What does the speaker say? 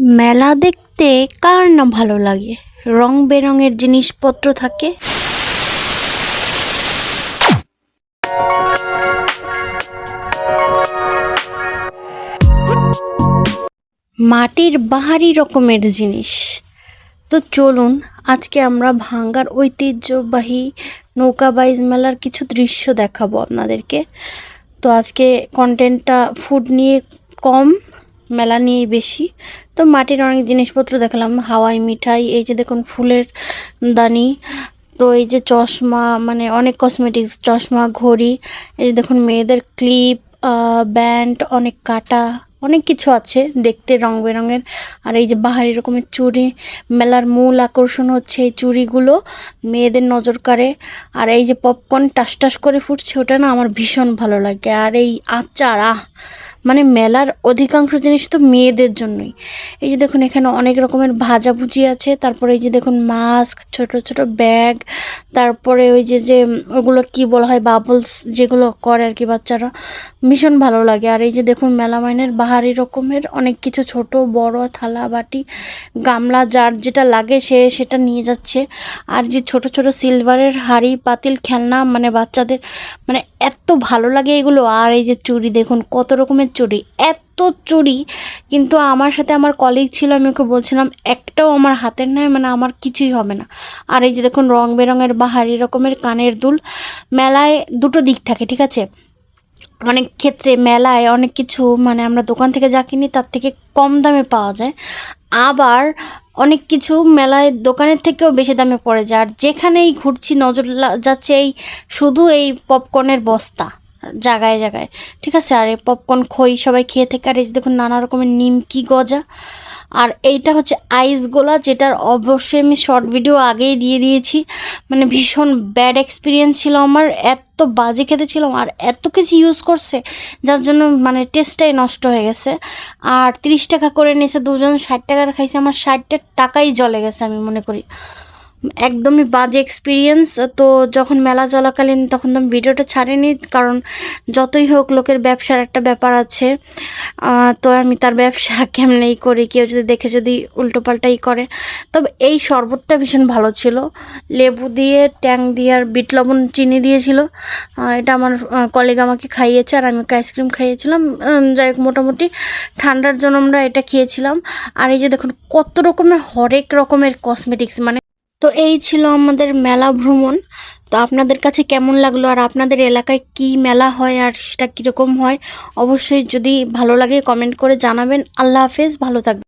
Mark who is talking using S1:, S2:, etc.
S1: মেলা দেখতে কার না ভালো লাগে? রং বেরঙের জিনিসপত্র থাকে। মাটির বাহারি রকমের জিনিস। তো চলুন, আজকে আমরা ভাঙ্গার ঐতিহ্যবাহী নৌকা বাইজ মেলার কিছু দৃশ্য দেখাবো আপনাদেরকে। তো আজকে কন্টেন্টটা ফুড নিয়ে কম মেলা নিয়েই বেশি। তো মাটির অনেক জিনিসপত্র দেখালাম, হাওয়াই মিঠাই, এই যে দেখুন ফুলের দানি, তো এই যে চশমা মানে অনেক কসমেটিক্স চশমা, ঘড়ি, এই যে দেখুন মেয়েদের ক্লিপ ব্যান্ড অনেক কাটা, অনেক কিছু আছে দেখতে রং বেরঙের। আর এই যে বাহারি রকমের চুড়ি, মেলার মূল আকর্ষণ হচ্ছে এই চুড়িগুলো, মেয়েদের নজর কাড়ে। আর এই যে পপকর্ন টাস টাস করে ফুটছে, ওটা না আমার ভীষণ ভালো লাগে। আর এই আচার, আহ! মানে মেলার অধিকাংশ জিনিস তো মেয়েদের জন্যই। এই যে দেখুন, এখানে অনেক রকমের ভাজাভুজি আছে, তারপরে এই যে দেখুন মাস্ক ছোট ছোট ব্যাগ তারপরে ওই যে যে ওগুলো কি বলা হয় বাবলস যেগুলো করে আর কি বাচ্চারা, ভীষণ ভালো লাগে। আর এই যে দেখুন মেলা মাইনের বাহারি রকমের অনেক কিছু, ছোট, বড়, থালা, বাটি, গামলা, যার যেটা লাগে সে সেটা নিয়ে যাচ্ছে। আর যে ছোট ছোট সিলভারের হাঁড়ি, পাতিল, খেলনা মানে বাচ্চাদের মানে এত ভালো লাগে এগুলো। আর এই যে চুড়ি, দেখুন, কত রকমের চুড়ি এত চুড়ি কিন্তু আমার সাথে আমার কলিগ ছিল, আমি ওকে বলছিলাম, একটাও আমার হাতের নয় মানে আমার কিছুই হবে না। আর এই যে দেখুন, রং বেরঙের বাহারি রকমের কানের দুল, মেলায় দুটো দিক থাকে, ঠিক আছে? অনেক ক্ষেত্রে মেলায় অনেক কিছু মানে আমরা দোকান থেকে যা কিনি, তার থেকে কম দামে পাওয়া যায়। আবার অনেক কিছু মেলায় দোকানের থেকেও বেশি দামে পড়ে যায়। আর যেখানেই ঘুরছি, নজর যাচ্ছে এই শুধু এই পপকর্নের বস্তা। জায়গায় জায়গায় ঠিক আছে? আর এই পপকর্ন খই সবাই খেয়ে থাকে। আর এই দেখুন নানা রকমের নিমকি গজা। আর এইটা হচ্ছে আইস গোলা, যেটার অবশ্যই আমি শর্ট ভিডিও আগেই দিয়ে দিয়েছি। মানে ভীষণ ব্যাড এক্সপিরিয়েন্স ছিল আমার। এত বাজে খেতে ছিলাম আর এত কিছু ইউজ করছে, যার জন্য মানে টেস্টটাই নষ্ট হয়ে গেছে। আর তিরিশ টাকা করে নিয়েছে দুজন ষাট টাকার খাইছে। আমার ষাটটা টাকাই জলে গেছে আমি মনে করি। একদমই বাজে এক্সপিরিয়েন্স তো যখন মেলা চলাকালীন তখন তো আমি ভিডিওটা ছাড়িনি, কারণ যতই হোক লোকের ব্যবসার একটা ব্যাপার আছে। তো আমি তার ব্যবসা কেমনেই করি, কেউ যদি দেখে যদি উল্টোপাল্টাই করে। তবে এই শরবতটা ভীষণ ভালো ছিল। লেবু দিয়ে, ট্যাং দিয়ে আর বিট লবণ চিনি দিয়েছিল। এটা আমার কলিগ আমাকে খাইয়েছে আর আমি আইসক্রিম খাইয়েছিলাম। যাই হোক, মোটামুটি ঠান্ডার জন্য আমরা এটা খেয়েছিলাম। আর এই যে দেখুন, কত রকমের হরেক রকমের কসমেটিক্স মানে তো এই ছিল আমাদের মেলা ভ্রমণ। তো আপনাদের কাছে কেমন লাগল আর আপনাদের এলাকায় কি মেলা হয় আর সেটা কীরকম হয়? অবশ্যই যদি ভালো লাগে কমেন্ট করে জানাবেন। আল্লাহ হাফেজ, ভালো থাকবেন।